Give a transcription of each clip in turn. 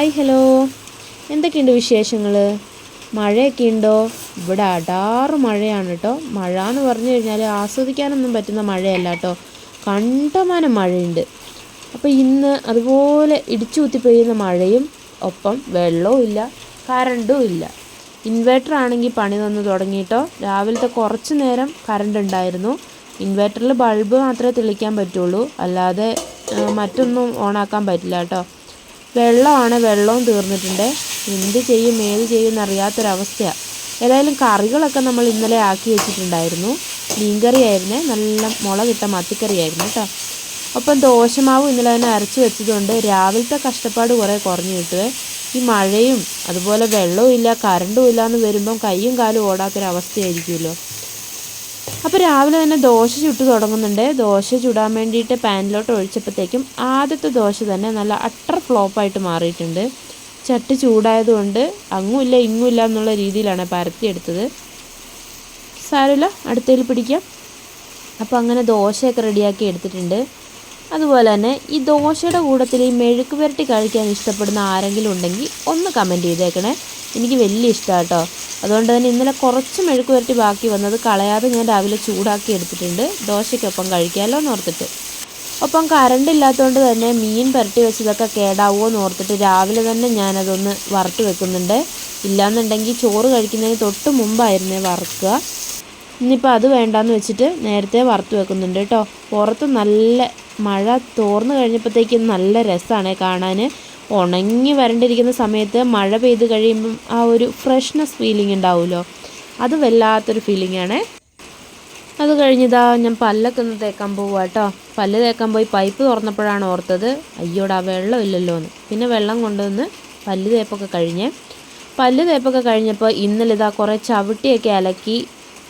Hi hello എന്തൊക്കെയുണ്ട് വിശേഷങ്ങൾ മഴയൊക്കെ ഉണ്ടോ? ഇവിടെ അടാറ് മഴയാണ് കേട്ടോ മഴ എന്ന് പറഞ്ഞു കഴിഞ്ഞാൽ ആസ്വദിക്കാനൊന്നും പറ്റുന്ന മഴയല്ല കേട്ടോ കണ്ടമാനം മഴയുണ്ട്. അപ്പോൾ ഇന്ന് അതുപോലെ ഇടിച്ചു കുത്തി പെയ്യുന്ന മഴയും ഒപ്പം വെള്ളവും ഇല്ല കറണ്ടും ഇല്ല. ഇൻവേർട്ടർ ആണെങ്കിൽ പണി തന്നു തുടങ്ങിയിട്ടോ രാവിലത്തെ കുറച്ച് നേരം കറണ്ട് ഉണ്ടായിരുന്നു. ഇൻവേർട്ടറിൽ ബൾബ് മാത്രമേ തെളിക്കാൻ പറ്റുള്ളൂ. അല്ലാതെ മറ്റൊന്നും ഓണാക്കാൻ പറ്റില്ല കേട്ടോ വെള്ളമാണ് വെള്ളവും തീർന്നിട്ടുണ്ട്. എന്ത് ചെയ്യും ഏത് ചെയ്യും എന്നറിയാത്തൊരവസ്ഥയാണ് ഏതായാലും കറികളൊക്കെ നമ്മൾ ഇന്നലെ ആക്കി വെച്ചിട്ടുണ്ടായിരുന്നു. മീൻകറിയായിരുന്നേ നല്ല മുളകിട്ട മത്തിക്കറിയായിരുന്നു കേട്ടോ. ഒപ്പം ദോശമാവും ഇന്നലെ തന്നെ അരച്ച് വെച്ചതുകൊണ്ട് രാവിലത്തെ കഷ്ടപ്പാട് കുറേ കുറഞ്ഞു കിട്ടുവേ. ഈ മഴയും അതുപോലെ വെള്ളവും ഇല്ല കറണ്ടും ഇല്ല എന്ന് വരുമ്പം കൈയും കാലും ഓടാത്തൊരവസ്ഥയായിരിക്കുമല്ലോ. അപ്പോൾ രാവിലെ തന്നെ ദോശ ചുട്ട് തുടങ്ങുന്നുണ്ട്. ദോശ ചുടാൻ വേണ്ടിയിട്ട് പാനിലോട്ട് ഒഴിച്ചപ്പോഴത്തേക്കും ആദ്യത്തെ ദോശ തന്നെ നല്ല അട്ടർ ഫ്ലോപ്പായിട്ട് മാറിയിട്ടുണ്ട്. ചട്ടി ചൂടായതുകൊണ്ട് അങ്ങുമില്ല ഇങ്ങുമില്ല എന്നുള്ള രീതിയിലാണ് പരത്തിയെടുത്തത് സാരമില്ല അടുത്തതിൽ പിടിക്കാം. അപ്പോൾ അങ്ങനെ ദോശയൊക്കെ റെഡിയാക്കി എടുത്തിട്ടുണ്ട്. അതുപോലെ തന്നെ ഈ ദോശയുടെ കൂട്ടത്തിൽ ഈ മെഴുക്ക് പുരട്ടി കഴിക്കാൻ ഇഷ്ടപ്പെടുന്ന ആരെങ്കിലും ഉണ്ടെങ്കിൽ ഒന്ന് കമന്റ് ചെയ്തേക്കണേ. എനിക്ക് വലിയ ഇഷ്ടമാണ് കേട്ടോ അതുകൊണ്ട് തന്നെ ഇന്നലെ കുറച്ച് മെഴുക്ക് പുരട്ടി ബാക്കി വന്നത് കളയാതെ ഞാൻ രാവിലെ ചൂടാക്കി എടുത്തിട്ടുണ്ട്. ദോശയ്ക്കൊപ്പം കഴിക്കാമല്ലോ എന്ന് ഓർത്തിട്ട്. ഒപ്പം കറണ്ട് ഇല്ലാത്തതുകൊണ്ട് തന്നെ മീൻ പുരട്ടി വെച്ചതൊക്കെ കേടാവുമോ എന്ന് ഓർത്തിട്ട് രാവിലെ തന്നെ ഞാനതൊന്ന് വറുത്ത് വെക്കുന്നുണ്ട്. ഇല്ലാന്നുണ്ടെങ്കിൽ ചോറ് കഴിക്കുന്നതിന് തൊട്ട് മുമ്പായിരുന്നേ വറുക്കുക. ഇനിയിപ്പോൾ അത് വേണ്ടാന്ന് വെച്ചിട്ട് നേരത്തെ വറുത്ത് വെക്കുന്നുണ്ട് കേട്ടോ. പുറത്ത് നല്ല മഴ തോർന്നു കഴിഞ്ഞപ്പോഴത്തേക്കും നല്ല രസമാണ് കാണാൻ ഉണങ്ങി വരണ്ടിരിക്കുന്ന സമയത്ത് മഴ പെയ്ത് കഴിയുമ്പം ആ ഒരു ഫ്രഷ്നെസ് ഫീലിംഗ് ഉണ്ടാവുമല്ലോ. അത് വല്ലാത്തൊരു ആണ്. അത് കഴിഞ്ഞതാ ഞാൻ പല്ലൊക്കെ ഒന്ന് തേക്കാൻ പോവുക കേട്ടോ പല്ല് തേക്കാൻ പോയി പൈപ്പ് തുറന്നപ്പോഴാണ് ഓർത്തത് അയ്യോടാ വെള്ളം ഇല്ലല്ലോ എന്ന് പിന്നെ വെള്ളം കൊണ്ടുവന്ന് പല്ല് തേപ്പൊക്കെ കഴിഞ്ഞ്. പല്ല് തേപ്പൊക്കെ കഴിഞ്ഞപ്പോൾ ഇന്നലെ ഇതാ കുറേ ചവിട്ടിയൊക്കെ അലക്കി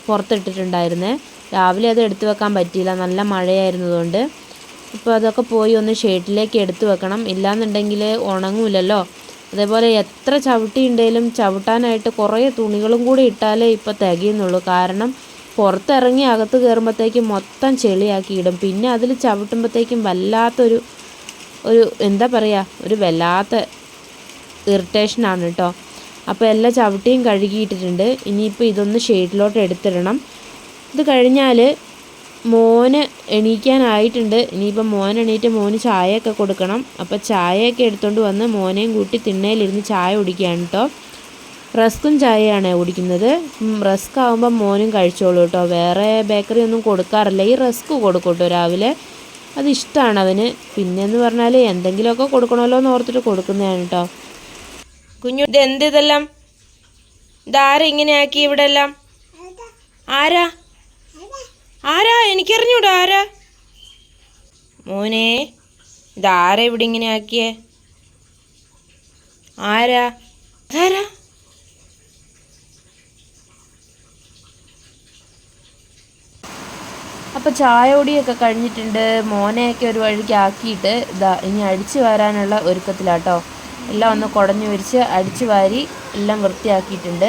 പുറത്തിട്ടിട്ടുണ്ടായിരുന്നേ. രാവിലെ അത് എടുത്തു വെക്കാൻ പറ്റിയില്ല നല്ല മഴയായിരുന്നതുകൊണ്ട്. അപ്പോൾ അതൊക്കെ പോയി ഒന്ന് ഷെയ്ഡിലേക്ക് എടുത്തു വെക്കണം. ഇല്ലാന്നുണ്ടെങ്കിൽ ഉണങ്ങൂലല്ലോ. അതേപോലെ എത്ര ചവിട്ടി ഉണ്ടെങ്കിലും ചവിട്ടാനായിട്ട് കുറേ തുണികളും കൂടി ഇട്ടാലേ ഇപ്പോൾ തികയുന്നുള്ളൂ. കാരണം പുറത്തിറങ്ങി അകത്ത് കയറുമ്പോഴത്തേക്കും മൊത്തം ചെളിയാക്കി ഇടും. പിന്നെ അതിൽ ചവിട്ടുമ്പോഴത്തേക്കും വല്ലാത്തൊരു ഒരു എന്താ പറയുക ഒരു വല്ലാത്ത ഇറിറ്റേഷനാണ് കേട്ടോ അപ്പോൾ എല്ലാ ചവിട്ടിയും കഴുകിയിട്ടിട്ടുണ്ട്. ഇനിയിപ്പോൾ ഇതൊന്ന് ഷെയ്ഡിലോട്ട് എടുത്തിടണം. ഇത് കഴിഞ്ഞാൽ മോന് എണീക്കാനായിട്ടുണ്ട്. ഇനിയിപ്പം മോൻ എണീറ്റ് മോന് ചായയൊക്കെ കൊടുക്കണം. അപ്പോൾ ചായയൊക്കെ എടുത്തുകൊണ്ട് വന്ന് മോനെയും കൂട്ടി തിണ്ണയിലിരുന്ന് ചായ കുടിക്കുകയാണ് കേട്ടോ റസ്ക്കും ചായയാണ് കുടിക്കുന്നത്. റസ്ക് ആകുമ്പോൾ മോനും കഴിച്ചോളൂ കേട്ടോ വേറെ ബേക്കറി ഒന്നും കൊടുക്കാറില്ല. ഈ റസ്ക് കൊടുക്കും കേട്ടോ രാവിലെ. അത് ഇഷ്ടമാണ് അവന്. പിന്നെന്ന് പറഞ്ഞാൽ എന്തെങ്കിലുമൊക്കെ കൊടുക്കണമല്ലോ എന്ന് ഓർത്തിട്ട് കൊടുക്കുന്നതാണ് കേട്ടോ കുഞ്ഞു ഇത് എന്ത് ഇതെല്ലാം? ഇതാരാ ഇങ്ങനെ ആക്കി ഇവിടെ എല്ലാം ആരാ? ആരാ? എനിക്കറിഞ്ഞൂടാ ആരാ? മോനെ ഇതാരാ ഇവിടെ ഇങ്ങനെ ആക്കിയേ? ആരാ? ആരാ അപ്പോൾ ചായ കുടിയൊക്കെ കഴിഞ്ഞിട്ടുണ്ട്. മോനെയൊക്കെ ഒരു വഴിക്ക് ആക്കിയിട്ട് ഇതാ ഇനി അടിച്ചു വാരാനുള്ള ഒരുക്കത്തിലാട്ടോ. എല്ലാം ഒന്ന് കുടഞ്ഞു വരിച്ച് അടിച്ചു വാരി എല്ലാം വൃത്തിയാക്കിയിട്ടുണ്ട്.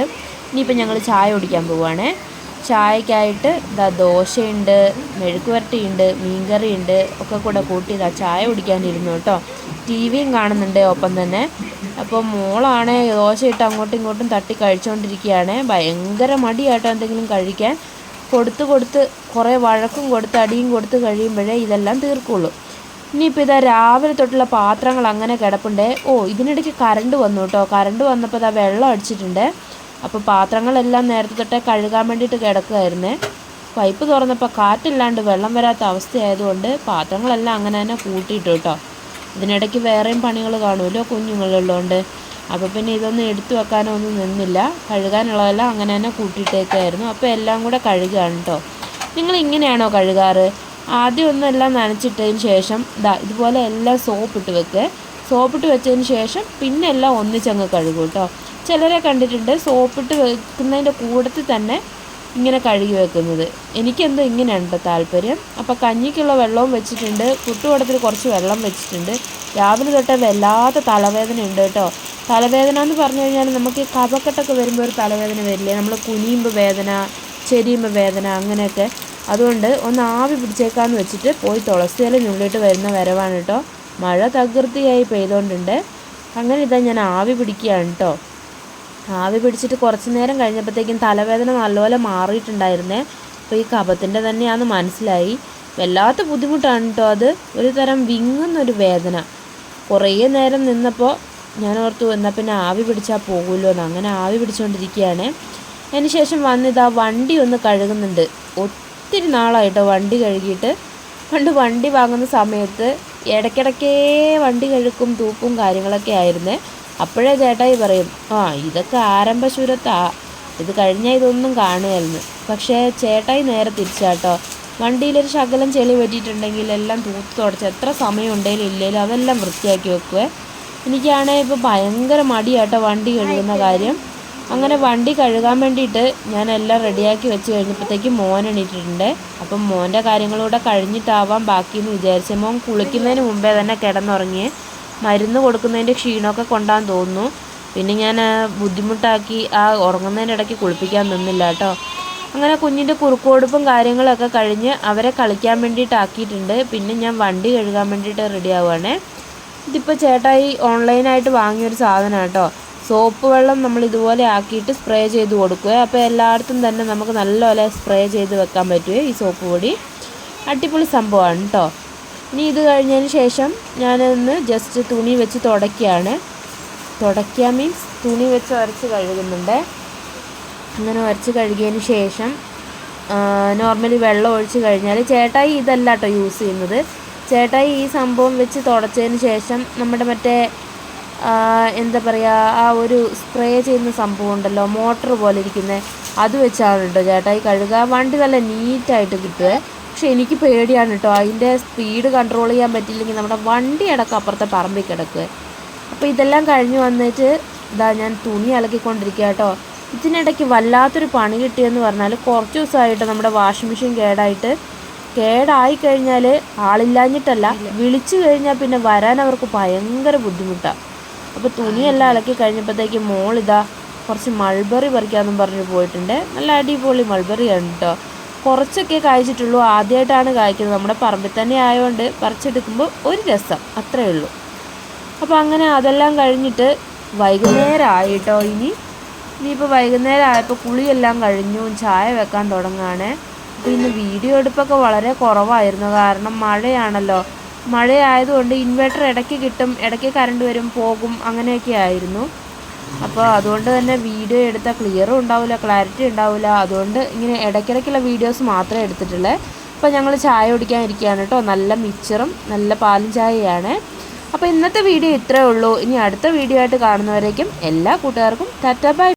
ഇനിയിപ്പോൾ ഞങ്ങൾ ചായ കുടിക്കാൻ പോവുകയാണേ ചായക്കായിട്ട് ഇതാ ദോശയുണ്ട് മെഴുക്ക് വരട്ടിയുണ്ട് മീൻകറിയുണ്ട് ഒക്കെ കൂടെ കൂട്ടി ഇതാ ചായ കുടിക്കാനിരുന്നു കേട്ടോ. ടി വിയും കാണുന്നുണ്ട് ഒപ്പം തന്നെ. അപ്പോൾ മോളാണ് ദോശ ഇട്ട് അങ്ങോട്ടും ഇങ്ങോട്ടും തട്ടി കഴിച്ചുകൊണ്ടിരിക്കുകയാണ് ഭയങ്കര മടിയായിട്ടോ എന്തെങ്കിലും കഴിക്കാൻ. കൊടുത്ത് കൊടുത്ത് കുറേ വഴക്കും കൊടുത്ത് അടിയും കൊടുത്ത് കഴിയുമ്പോഴേ ഇതെല്ലാം തീർക്കുള്ളൂ. ഇനിയിപ്പോൾ ഇതാ രാവിലെ തൊട്ടുള്ള പാത്രങ്ങൾ അങ്ങനെ കിടപ്പുണ്ടേ. ഓ ഇതിനിടയ്ക്ക് കറണ്ട് വന്നു കേട്ടോ. കറണ്ട് വന്നപ്പോൾ ഇതാ വെള്ളം അടിച്ചിട്ടുണ്ട്. അപ്പോൾ പാത്രങ്ങളെല്ലാം നേരത്തെ തൊട്ടേ കഴുകാൻ വേണ്ടിയിട്ട് കിടക്കുമായിരുന്നേ പൈപ്പ് തുറന്നപ്പോൾ കാറ്റില്ലാണ്ട് വെള്ളം വരാത്ത അവസ്ഥയായതുകൊണ്ട് പാത്രങ്ങളെല്ലാം അങ്ങനെ തന്നെ കൂട്ടിയിട്ടു കേട്ടോ ഇതിനിടയ്ക്ക് വേറെയും പണികൾ കാണുമല്ലോ കുഞ്ഞുങ്ങളുള്ളതുകൊണ്ട് അപ്പോൾ പിന്നെ ഇതൊന്നും എടുത്തു വെക്കാനോ ഒന്നും നിന്നില്ല. കഴുകാനുള്ളതെല്ലാം അങ്ങനെ തന്നെ കൂട്ടിയിട്ടേക്കായിരുന്നു അപ്പോൾ എല്ലാം കൂടെ കഴുകുകയാണ് കേട്ടോ നിങ്ങൾ ഇങ്ങനെയാണോ കഴുകാറ്? ആദ്യം ഒന്നും എല്ലാം നനച്ചിട്ടതിന് ശേഷം ദാ ഇതുപോലെ എല്ലാം സോപ്പിട്ട് വെക്കുക സോപ്പിട്ട് വെച്ചതിന് ശേഷം പിന്നെ എല്ലാം ഒന്നിച്ചങ്ങ് കഴുകും കേട്ടോ ചിലരെ കണ്ടിട്ടുണ്ട് സോപ്പിട്ട് വെക്കുന്നതിന്റെ കൂടത്തിൽ തന്നെ ഇങ്ങനെ കഴുകി വെക്കുന്നത്. എനിക്കെന്തോ ഇങ്ങനെയാണ് കേട്ടോ താല്പര്യം. അപ്പോൾ കഞ്ഞിക്കുള്ള വെള്ളവും വെച്ചിട്ടുണ്ട്. കുട്ടുവടത്തിൽ കുറച്ച് വെള്ളം വെച്ചിട്ടുണ്ട്. രാവിലെ തൊട്ടേ വല്ലാത്ത തലവേദന ഉണ്ട് കേട്ടോ. തലവേദന എന്ന് പറഞ്ഞു കഴിഞ്ഞാൽ നമുക്ക് കഫക്കെട്ടൊക്കെ വരുമ്പോൾ ഒരു തലവേദന വരില്ലേ? നമ്മൾ കുനിയുമ്പോൾ വേദന ചെരിയുമ്പോൾ വേദന അങ്ങനെയൊക്കെ. അതുകൊണ്ട് ഒന്ന് ആവി പിടിച്ചേക്കാന്ന് വെച്ചിട്ട് പോയി തുളസിയില നുള്ളിയിട്ട് വരുന്ന വരവാണ് കേട്ടോ. മഴ തകൃതിയായി പെയ്തുകൊണ്ടുണ്ട് അങ്ങനെ ഇതാ ഞാൻ ആവി പിടിക്കുകയാണ് കേട്ടോ. ആവി പിടിച്ചിട്ട് കുറച്ച് നേരം കഴിഞ്ഞപ്പോഴത്തേക്കും തലവേദന നല്ലപോലെ മാറിയിട്ടുണ്ടായിരുന്നേ. അപ്പോൾ ഈ കഫത്തിന്റെ തന്നെയാണെന്ന് മനസ്സിലായി. വല്ലാത്ത ബുദ്ധിമുട്ടാണ് കേട്ടോ അത്. ഒരു തരം വിങ്ങുന്നൊരു വേദന. കുറേ നേരം നിന്നപ്പോൾ ഞാൻ ഓർത്തു എന്നാൽ പിന്നെ ആവി പിടിച്ചാൽ പോകുമല്ലോ എന്ന്. അങ്ങനെ ആവി പിടിച്ചുകൊണ്ടിരിക്കുകയാണ് അതിന് ശേഷം വന്നിതാ വണ്ടി ഒന്ന് കഴുകുന്നുണ്ട്. ഒത്തിരി നാളായിട്ടോ വണ്ടി കഴുകിയിട്ട്. പണ്ട് വണ്ടി വാങ്ങുന്ന സമയത്ത് ഇടയ്ക്കിടയ്ക്കേ വണ്ടി കഴുക്കും തൂക്കും കാര്യങ്ങളൊക്കെ ആയിരുന്നേ. അപ്പോഴേ ചേട്ടായി പറയും ആ ഇതൊക്കെ ആരംഭശൂരത്താ ഇത് കഴിഞ്ഞാൽ ഇതൊന്നും കാണുകയായിരുന്നു പക്ഷേ ചേട്ടായി നേരെ തിരിച്ചാട്ടോ വണ്ടിയിലൊരു ശകലം ചെളി പറ്റിയിട്ടുണ്ടെങ്കിൽ എല്ലാം തൂത്ത് തുടച്ച് എത്ര സമയം ഉണ്ടെങ്കിലും ഇല്ലെങ്കിലും അതെല്ലാം വൃത്തിയാക്കി വെക്കുവേ. എനിക്കാണെങ്കിൽ ഇപ്പോൾ ഭയങ്കര മടിയാട്ടോ വണ്ടി കഴുകുന്ന കാര്യം. അങ്ങനെ വണ്ടി കഴുകാൻ വേണ്ടിയിട്ട് ഞാൻ എല്ലാം റെഡിയാക്കി വെച്ച് കഴിഞ്ഞപ്പോഴത്തേക്ക് മോൻ എണീറ്റിട്ടുണ്ട്. അപ്പം മോന്റെ കാര്യങ്ങളൂടെ കഴിഞ്ഞിട്ടാവാം ബാക്കിയെന്ന് വിചാരിച്ചു മോൻ കുളിക്കുന്നതിന് മുമ്പേ തന്നെ കിടന്നുറങ്ങി മരുന്ന് കൊടുക്കുന്നതിന്റെ ക്ഷീണമൊക്കെ കൊണ്ടാന്ന് തോന്നുന്നു. പിന്നെ ഞാൻ ബുദ്ധിമുട്ടാക്കി ആ ഉറങ്ങുന്നതിന്റെ ഇടയ്ക്ക് കുളിപ്പിക്കാൻ നിന്നില്ല കേട്ടോ. അങ്ങനെ കുഞ്ഞിന്റെ കുറുക്കോടുപ്പും കാര്യങ്ങളൊക്കെ കഴിഞ്ഞ് അവരെ കളിക്കാൻ വേണ്ടിയിട്ട് ആക്കിയിട്ടുണ്ട് പിന്നെ ഞാൻ വണ്ടി കഴുകാൻ വേണ്ടിയിട്ട് റെഡി ആവുകയാണേ. ഇതിപ്പോൾ ചേട്ടായി ഓൺലൈനായിട്ട് വാങ്ങിയൊരു സാധനമാണ് കേട്ടോ. സോപ്പ് വെള്ളം നമ്മൾ ഇതുപോലെ ആക്കിയിട്ട് സ്പ്രേ ചെയ്ത് കൊടുക്കുക അപ്പോൾ എല്ലായിടത്തും തന്നെ നമുക്ക് നല്ലപോലെ സ്പ്രേ ചെയ്ത് വെക്കാൻ പറ്റുമേ ഈ സോപ്പ് പൊടി. അടിപൊളി സംഭവമാണ് കേട്ടോ. ഇനി ഇത് കഴിഞ്ഞതിന് ശേഷം ഞാനൊന്ന് ജസ്റ്റ് തുണി വെച്ച് തുടയ്ക്കുകയാണ്. തുടയ്ക്കുക മീൻസ് തുണി വെച്ച് ഉരച്ച് കഴുകുന്നുണ്ട്. അങ്ങനെ ഉരച്ച് കഴുകിയതിന് ശേഷം നോർമലി വെള്ളം ഒഴിച്ച് കഴിഞ്ഞാൽ ചേട്ടായി ഇതല്ല കേട്ടോ യൂസ് ചെയ്യുന്നത്. ചേട്ടായി ഈ സംഭവം വെച്ച് തുടച്ചതിന് ശേഷം നമ്മുടെ മറ്റേ എന്താ പറയുക ആ ഒരു സ്പ്രേ ചെയ്യുന്ന സംഭവം ഉണ്ടല്ലോ മോട്ടർ പോലെ ഇരിക്കുന്നത് അത് വെച്ചാണ് കേട്ടോ ചേട്ടായി കഴുകുക. വണ്ടി നല്ല നീറ്റായിട്ട് കിട്ടുവേ. പക്ഷെ എനിക്ക് പേടിയാണ് കേട്ടോ അതിന്റെ സ്പീഡ് കൺട്രോൾ ചെയ്യാൻ പറ്റിയില്ലെങ്കിൽ നമ്മുടെ വണ്ടി അടക്കം അപ്പുറത്തെ പറമ്പിൽ കിടക്കുക അപ്പോൾ ഇതെല്ലാം കഴിഞ്ഞ് വന്നിട്ട് ഇതാ ഞാൻ തുണി അലക്കിക്കൊണ്ടിരിക്കുക കേട്ടോ ഇതിനിടയ്ക്ക് വല്ലാത്തൊരു പണി കിട്ടിയെന്ന് പറഞ്ഞാൽ കുറച്ച് ദിവസമായിട്ട് നമ്മുടെ വാഷിംഗ് മെഷീൻ കേടായിട്ട് കേടായി കഴിഞ്ഞാൽ ആളില്ലാഞ്ഞിട്ടല്ല വിളിച്ചു കഴിഞ്ഞാൽ പിന്നെ വരാൻ അവർക്ക് ഭയങ്കര ബുദ്ധിമുട്ടാണ് അപ്പോൾ തുണിയെല്ലാം അലക്കി കഴിഞ്ഞപ്പോഴത്തേക്ക് മോളിതാ കുറച്ച് മൾബറി പറിക്കാമെന്നും പറഞ്ഞ് പോയിട്ടുണ്ട്. നല്ല അടിപൊളി മൾബറിയാണ് കേട്ടോ കുറച്ചൊക്കെ കായ്ച്ചിട്ടുള്ളൂ. ആദ്യമായിട്ടാണ് കായ്ക്കുന്നത്. നമ്മുടെ പറമ്പിൽ തന്നെ ആയതുകൊണ്ട് പറിച്ചെടുക്കുമ്പോൾ ഒരു രസം. അത്രയേ ഉള്ളൂ. അപ്പോൾ അങ്ങനെ അതെല്ലാം കഴിഞ്ഞിട്ട് വൈകുന്നേരം ആയിട്ടോ ഇനി. ഇനിയിപ്പോൾ വൈകുന്നേരം ആയപ്പോൾ കുളിയെല്ലാം കഴിഞ്ഞു. ചായ വെക്കാൻ തുടങ്ങുകയാണ് അപ്പോൾ ഇന്ന് വീഡിയോ എടുപ്പൊക്കെ വളരെ കുറവായിരുന്നു. കാരണം മഴയാണല്ലോ. മഴയായതുകൊണ്ട് ഇൻവെർട്ടർ ഇടയ്ക്ക് കിട്ടും. ഇടയ്ക്ക് കറണ്ട് വരും പോകും അങ്ങനെയൊക്കെ ആയിരുന്നു. അപ്പോൾ അതുകൊണ്ട് തന്നെ വീഡിയോ എടുത്താൽ ക്ലിയറും ഉണ്ടാവില്ല ക്ലാരിറ്റി ഉണ്ടാവില്ല അതുകൊണ്ട് ഇങ്ങനെ ഇടയ്ക്കിടയ്ക്കുള്ള വീഡിയോസ് മാത്രമേ എടുത്തിട്ടുള്ളൂ. അപ്പോൾ ഞങ്ങൾ ചായ കുടിക്കാൻ ഇരിക്കുകയാണ് കേട്ടോ. നല്ല മിച്ചറും നല്ല പാലും ചായയാണ്. അപ്പോൾ ഇന്നത്തെ വീഡിയോ ഇത്രയേ ഉള്ളൂ. ഇനി അടുത്ത വീഡിയോ ആയിട്ട് കാണുന്നവരേക്കും എല്ലാ കൂട്ടുകാർക്കും ടാറ്റ ബൈ